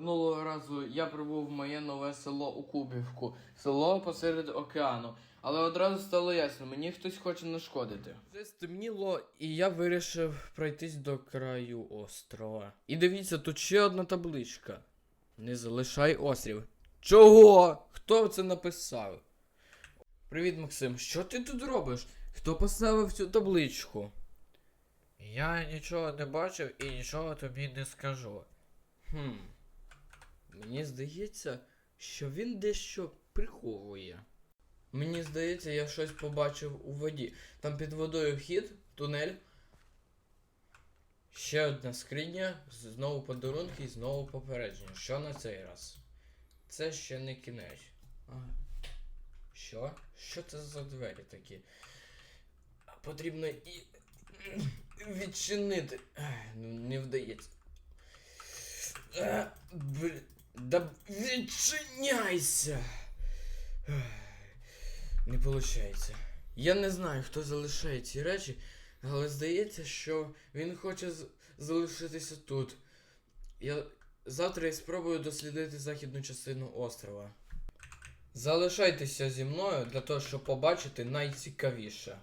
Минулого разу я прибув в моє нове село у Кубівку, село посеред океану. Але одразу стало ясно, мені хтось хоче нашкодити. Вже стемніло, і я вирішив пройтись до краю острова. І дивіться, тут ще одна табличка. Не залишай острів. Чого? Хто це написав? Привіт, Максим. Що ти тут робиш? Хто поставив цю табличку? Я нічого не бачив і нічого тобі не скажу. Хм. Мені здається, що він дещо приховує. Мені здається, я щось побачив у воді. Там під водою хід, тунель. Ще одна скриня, знову подарунки і знову попередження. Що на цей раз? Це ще не кінець. А. Що? Що це за двері такі? Потрібно і відчинити. Ну, не вдається. Е, Блін, да відчиняйся. Не виходить. Я не знаю, хто залишає ці речі, але здається, що він хоче залишитися тут. Я завтра я спробую дослідити західну частину острова. Залишайтеся зі мною для того, щоб побачити найцікавіше.